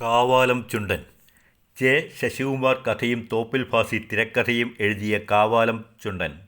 കാവാലം ചുണ്ടൻ. J. Sasikumar കഥയും തോപ്പിൽ ഭാസി തിരക്കഥയും എഴുതിയ കാവാലം ചുണ്ടൻ.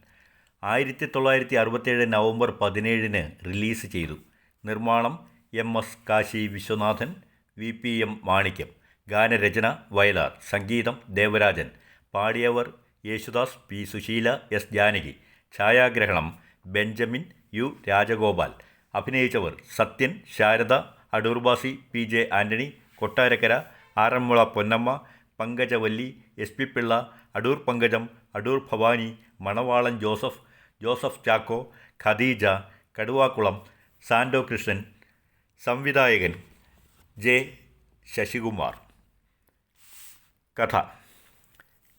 ആയിരത്തി തൊള്ളായിരത്തി അറുപത്തേഴ് നവംബർ പതിനേഴിന് റിലീസ് ചെയ്തു. നിർമ്മാണം M. S. Kashi Viswanathan V. P. M. Manikyam. ഗാനരചന വയലാർ. സംഗീതം ദേവരാജൻ. പാടിയവർ യേശുദാസ് പി. സുശീല എസ്. ജാനകി. ഛായാഗ്രഹണം Benjamin U. Rajagopal. അഭിനയിച്ചവർ Sathyan Sharada Adoor Bhasi P. J. Antony Kottarakkara Aranmula Ponnamma Pankajavalli S P Pillai Adoor Pankajam Adoor Bhavani Manavalan Joseph Joseph Chacko Khadeeja Kaduvakulam Sandow Krishnan സംവിധായകൻ J Sasikumar. കഥ.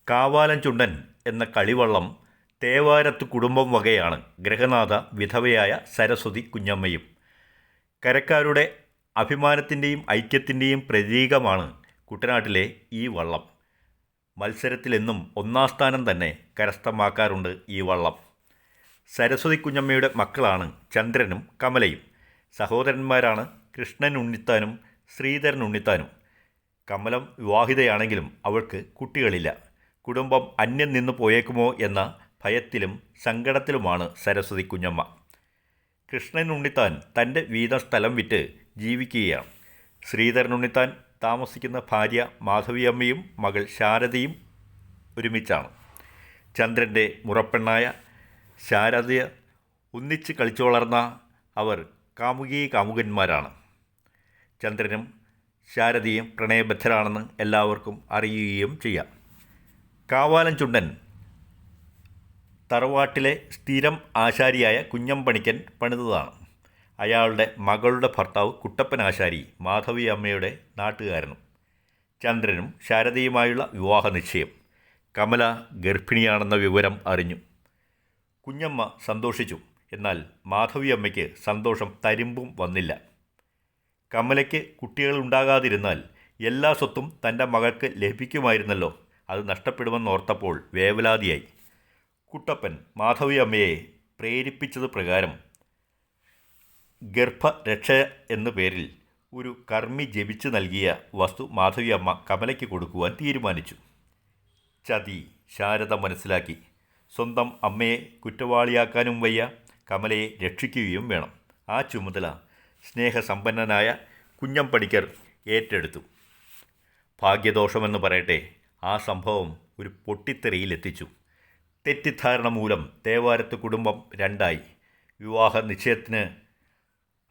കാവാലൻ ചുണ്ടൻ എന്ന കളിവള്ളം തേവാരത്ത് കുടുംബം വകയാണ് ഗ്രഹനാഥ വിധവയായ സരസ്വതി കുഞ്ഞമ്മയും. കരക്കാരുടെ അഭിമാനത്തിന്റെയും ഐക്യത്തിന്റെയും പ്രതീകമാണ് കുട്ടനാട്ടിലെ ഈ വള്ളം. മത്സരത്തിലെന്നും ഒന്നാം സ്ഥാനം തന്നെ കരസ്ഥമാക്കാറുണ്ട് ഈ വള്ളം. സരസ്വതി കുഞ്ഞമ്മയുടെ മക്കളാണ് ചന്ദ്രനും കമലയും. സഹോദരന്മാരാണ് കൃഷ്ണൻ ഉണ്ണിത്താനും ശ്രീധരൻ ഉണ്ണിത്താനും. കമലം വിവാഹിതയാണെങ്കിലും അവൾക്ക് കുട്ടികളില്ല. കുടുംബം അന്യം നിന്ന് പോയേക്കുമോ എന്ന ഭയത്തിലും സങ്കടത്തിലുമാണ് സരസ്വതി കുഞ്ഞമ്മ. കൃഷ്ണൻ ഉണ്ണിത്താൻ തന്റെ വീത സ്ഥലം വിറ്റ് ജീവിക്കുകയാണ്. ശ്രീധരൻ ഉണ്ണിത്താൻ താമസിക്കുന്ന ഭാര്യ മാധവിയമ്മയും മകൾ ശാരദയും ഒരുമിച്ചാണ്. ചന്ദ്രന്റെ മുറപ്പെണ്ണായ ശാരദയ ഒന്നിച്ച് കളിച്ചു വളർന്ന അവർ കാമുകീ കാമുകന്മാരാണ്. ചന്ദ്രനും ശാരദയും പ്രണയബദ്ധരാണെന്ന് എല്ലാവർക്കും അറിയുകയും ചെയ്യാം. കാവാലൻ ചുണ്ടൻ തറവാട്ടിലെ സ്ഥിരം ആശാരിയായ കുഞ്ഞമ്പണിക്കൻ പണിതതാണ്. അയാളുടെ മകളുടെ ഭർത്താവ് കുട്ടപ്പൻ ആശാരി മാധവി അമ്മയുടെ നാട്ടുകാരനും. ചന്ദ്രനും ശാരദയുമായുള്ള വിവാഹ നിശ്ചയം. കമല ഗർഭിണിയാണെന്ന വിവരം അറിഞ്ഞു. കുഞ്ഞമ്മ സന്തോഷിച്ചു. എന്നാൽ മാധവി അമ്മയ്ക്ക് സന്തോഷം തരിമ്പും വന്നില്ല. കമലയ്ക്ക് കുട്ടികളുണ്ടാകാതിരുന്നാൽ എല്ലാ സ്വത്തും തന്റെ മകൾക്ക് ലഭിക്കുമായിരുന്നല്ലോ. അത് നഷ്ടപ്പെടുമെന്നോർത്തപ്പോൾ വേവലാതിയായി. കുട്ടപ്പൻ മാധവി അമ്മയെ പ്രേരിപ്പിച്ചത് പ്രകാരം ഗർഭരക്ഷ എന്ന പേരിൽ ഒരു കർമ്മി ജപിച്ചു നൽകിയ വസ്തു മാധവി അമ്മ കമലയ്ക്ക് കൊടുക്കുവാൻ തീരുമാനിച്ചു. ചതി ശാരദ മനസ്സിലാക്കി. സ്വന്തം അമ്മയെ കുറ്റവാളിയാക്കാനും വയ്യ. കമലയെ രക്ഷിക്കുകയും വേണം. ആ ചുമതല സ്നേഹസമ്പന്നനായ കുഞ്ഞമ്പണിക്കർ ഏറ്റെടുത്തു. ഭാഗ്യദോഷമെന്ന് പറയട്ടെ ആ സംഭവം ഒരു പൊട്ടിത്തെറിയിലെത്തിച്ചു. തെറ്റിദ്ധാരണ മൂലം തേവാരത്ത് കുടുംബം രണ്ടായി. വിവാഹ നിശ്ചയത്തിന്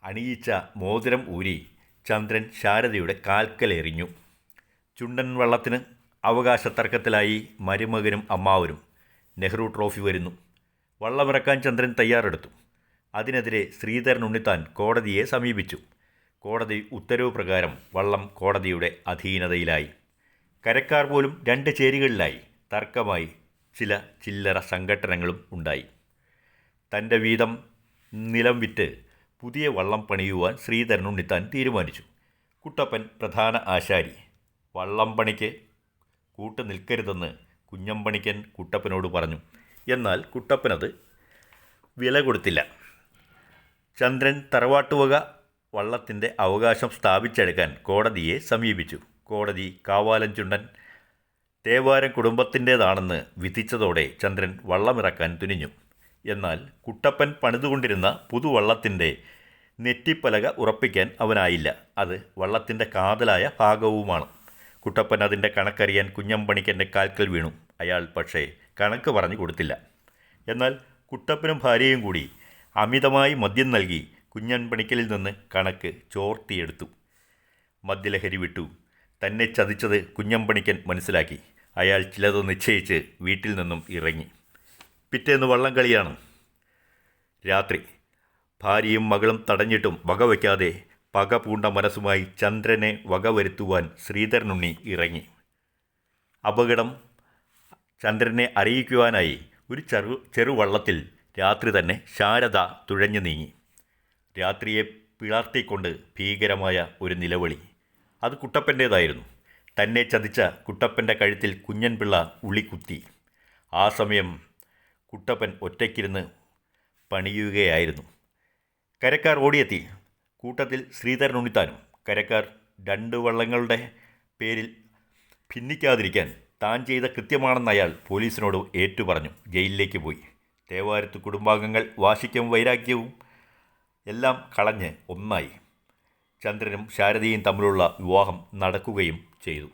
അണിയിച്ച മോതിരം ഊരി ചന്ദ്രൻ ശാരദയുടെ കാൽക്കലെറിഞ്ഞു. ചുണ്ടൻ വള്ളത്തിന് അവകാശ തർക്കത്തിലായി മരുമകനും അമ്മാവരും നെഹ്റു ട്രോഫി വരുന്നു. വള്ളമിറക്കാൻ ചന്ദ്രൻ തയ്യാറെടുത്തു. അതിനെതിരെ ശ്രീധരൻ ഉണ്ണിത്താൻ കോടതിയെ സമീപിച്ചു. കോടതി ഉത്തരവ് പ്രകാരം വള്ളം കോടതിയുടെ അധീനതയിലായി. കരക്കാർ പോലും രണ്ട് ചേരികളിലായി. തർക്കമായി ചില ചില്ലറ സംഘട്ടനങ്ങളും ഉണ്ടായി. തന്റെ വീതം നിലം വിറ്റ് പുതിയ വള്ളം പണിയുവാൻ ശ്രീധരൻ ഉണ്ണിത്താൻ തീരുമാനിച്ചു. കുട്ടപ്പൻ പ്രധാന ആശാരി വള്ളം പണിക്ക് കൂട്ടു നിൽക്കരുതെന്ന് കുഞ്ഞമ്പണിക്കൻ കുട്ടപ്പനോട് പറഞ്ഞു. എന്നാൽ കുട്ടപ്പനത് വില കൊടുത്തില്ല. ചന്ദ്രൻ തറവാട്ടുവക വള്ളത്തിന്റെ അവകാശം സ്ഥാപിച്ചെടുക്കാൻ കോടതിയെ സമീപിച്ചു. കോടതി കാവാലഞ്ചുണ്ടൻ തേവാരം കുടുംബത്തിന്റേതാണെന്ന് വിധിച്ചതോടെ ചന്ദ്രൻ വള്ളമിറക്കാൻ തുനിഞ്ഞു. എന്നാൽ കുട്ടപ്പൻ പണിതുകൊണ്ടിരുന്ന പുതുവള്ളത്തിന്റെ നെറ്റിപ്പലക ഉറപ്പിക്കാൻ അവനായില്ല. അത് വള്ളത്തിന്റെ കാതലായ ഭാഗവുമാണ്. കുട്ടപ്പൻ അതിന്റെ കണക്കറിയാൻ കുഞ്ഞമ്പണിക്കന്റെ കാൽക്കൽ വീണു. അയാൾ പക്ഷേ കണക്ക് പറഞ്ഞു കൊടുത്തില്ല. എന്നാൽ കുട്ടപ്പനും ഭാര്യയും കൂടി അമിതമായി മദ്യം നൽകി കുഞ്ഞൻപണിക്കലിൽ നിന്ന് കണക്ക് ചോർത്തിയെടുത്തു. മദ്യലഹരി വിട്ടു. തന്നെ ചതിച്ചത് കുഞ്ഞമ്പണിക്കൻ മനസ്സിലാക്കി. അയാൾ ചിലത് നിശ്ചയിച്ച് വീട്ടിൽ നിന്നും ഇറങ്ങി. പിറ്റേന്ന് വള്ളം കളിയാണ്. രാത്രി ഭാര്യയും മകളും തടഞ്ഞിട്ടും വകവയ്ക്കാതെ പക പൂണ്ട മനസ്സുമായി ചന്ദ്രനെ വകവരുത്തുവാൻ ശ്രീധരനുണ്ണി ഇറങ്ങി. അപകടം ചന്ദ്രനെ അറിയിക്കുവാനായി ഒരു ചെറു ചെറുവള്ളത്തിൽ രാത്രി തന്നെ ശാരദ തുഴഞ്ഞു നീങ്ങി. രാത്രിയെ പിളർത്തിക്കൊണ്ട് ഭീകരമായ ഒരു നിലവിളി. അത് കുട്ടപ്പന്റേതായിരുന്നു തന്നെ ചതിച്ച കുട്ടപ്പന്റെ കഴുത്തിൽ കുഞ്ഞൻപിള്ള ഉളിക്കുത്തി ആ സമയം കുട്ടപ്പൻ ഒറ്റയ്ക്കിരുന്ന് പണിയുകയായിരുന്നു. കരക്കാർ ഓടിയെത്തി. കൂട്ടത്തിൽ ശ്രീധരൻ ഉണ്ണിത്താനും കരക്കാർ രണ്ട് വള്ളങ്ങളുടെ പേരിൽ ഭിന്നിക്കാതിരിക്കാൻ താൻ ചെയ്ത കൃത്യമാണെന്ന് അയാൾ പോലീസിനോട് ഏറ്റുപറഞ്ഞു. ജയിലിലേക്ക് പോയി. തേവാരത്ത് കുടുംബാംഗങ്ങൾ വാശിക്കും വൈരാഗ്യവും എല്ലാം കളഞ്ഞ് ഒന്നായി. ചന്ദ്രനും ശാരദയും തമ്മിലുള്ള വിവാഹം നടക്കുകയും ചെയ്തു.